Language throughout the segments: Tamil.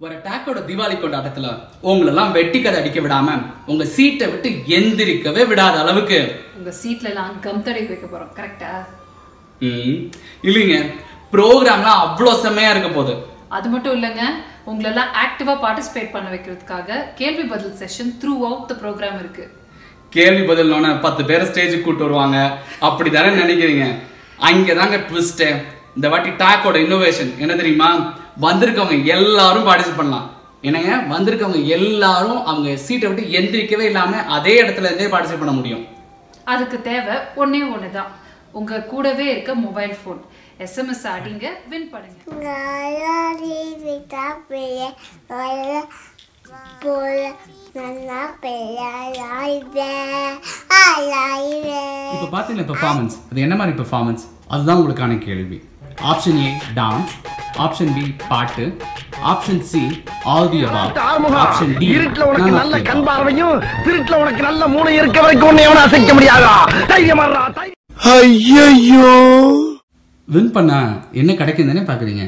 ஒரு டேக்கோட தீபாவளி கொண்டாட்டத்துல உங்களெல்லாம் வெட்டி கதை அடிக்க விடாம உங்க சீட்டை விட்டு எந்திரிக்கவே விடாத அளவுக்கு. உங்க சீட்ல எல்லாம் கம் தடவி வைக்க போறோம் கரெக்டா ம், இல்லைங்க ப்ரோக்ராம்லாம் அவ்வளோ செம்மையா இருக்க போகுது. அது மட்டும் இல்லைங்க உங்களெல்லாம் ஆக்டிவா பார்ட்டிசிபேட் பண்ண வைக்கிறதுக்காக கேள்வி பதில் session through out the program இருக்கு. கேள்வி பதில்னோட பத்து பேரை ஸ்டேஜுக்கு கூட்டு வருவாங்க. அப்படி தானே நினைக்கிறீங்க? அங்கே தாங்க ட்விஸ்ட்டு இந்த வாட்டி டாக்கோட இன்னோவேஷன் என்ன தெரியுமா வந்திருக்கவங்க எல்லாரும் பார்ட்டிசிபேட் பண்ணலாம் என்னங்க வந்திருக்கவங்க எல்லாரும் அவங்க சீட்டை விட்டு எந்திரிக்கவே இல்லாம அதே இடத்துல இருந்தே பார்ட்டிசிபேட் பண்ண முடியும் அதுக்கு தேவை ஒண்ணே ஒண்ணுதான் உங்க கூடவே இருக்க mobile phone S M S அடிங்க வின் பண்ணுங்க இப்போ பார்த்தீங்களா பெர்ஃபார்மன்ஸ் அது என்ன மாதிரி பெர்ஃபார்மன்ஸ் அதுதான் உங்களுக்கான கேள்வி option A dance option B பாட்டு. Option C all the above option D இருட்டுல உனக்கு நல்ல கண் பார்வையும் திருட்டுல உனக்கு நல்ல மூளை இருக்க வரைக்கும் உன்னை எவனும் அசைக்க முடியாதா? தைரியமாடா ஐயோ வின் பண்ண என்ன கிடைக்கும் தானே பார்க்குறீங்க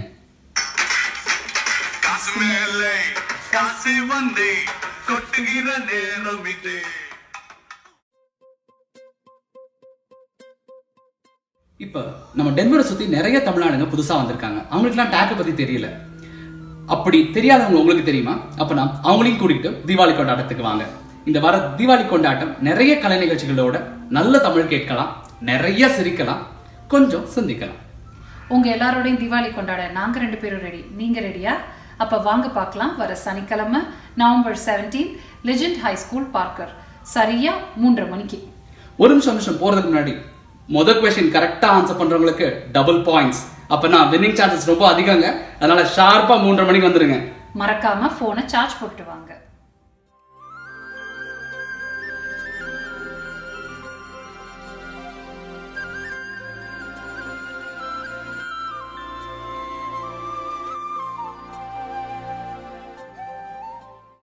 காசு மேலே காசு வந்தே கொட்டுகிற நேரம் இது இப்போ நம்ம டென்வரை சுற்றி நிறைய தமிழ்நாடுங்க புதுசாக வந்திருக்காங்க. அவங்களுக்குலாம் டேக்கை பற்றி தெரியல. அப்படி தெரியாதவங்க உங்களுக்கு தெரியுமா? அப்போ நான் அவங்களையும் கூட்டிகிட்டு தீபாவளி கொண்டாட்டத்துக்கு வாங்க. இந்த வர தீபாவளி கொண்டாட்டம் நிறைய கலை நிகழ்ச்சிகளோட நல்ல தமிழ் கேட்கலாம் நிறைய சிரிக்கலாம் கொஞ்சம் சிந்திக்கலாம். உங்க எல்லாரோடையும் தீபாவளி கொண்டாட நாங்க ரெண்டு பேரும் ரெடி நீங்க ரெடியா அப்ப வாங்க பார்க்கலாம். வர சனிக்கிழமை November 17 legend high school Parker சரியா? மூன்றரை மணிக்கு. ஒரு நிமிஷம் நிமிஷம். போகிறதுக்கு முன்னாடி மொதல் கொஸ்டின் கரெக்டாக ஆன்சர் பண்ணுறவங்களுக்கு டபுள் பாயிண்ட்ஸ் அப்போ வின்னிங் சான்சஸ் ரொம்ப அதிகங்க. அதனால ஷார்ப்பாக மூன்றரை மணிக்கு வந்துருங்க. மறக்காம போனை சார்ஜ் போட்டு வாங்க.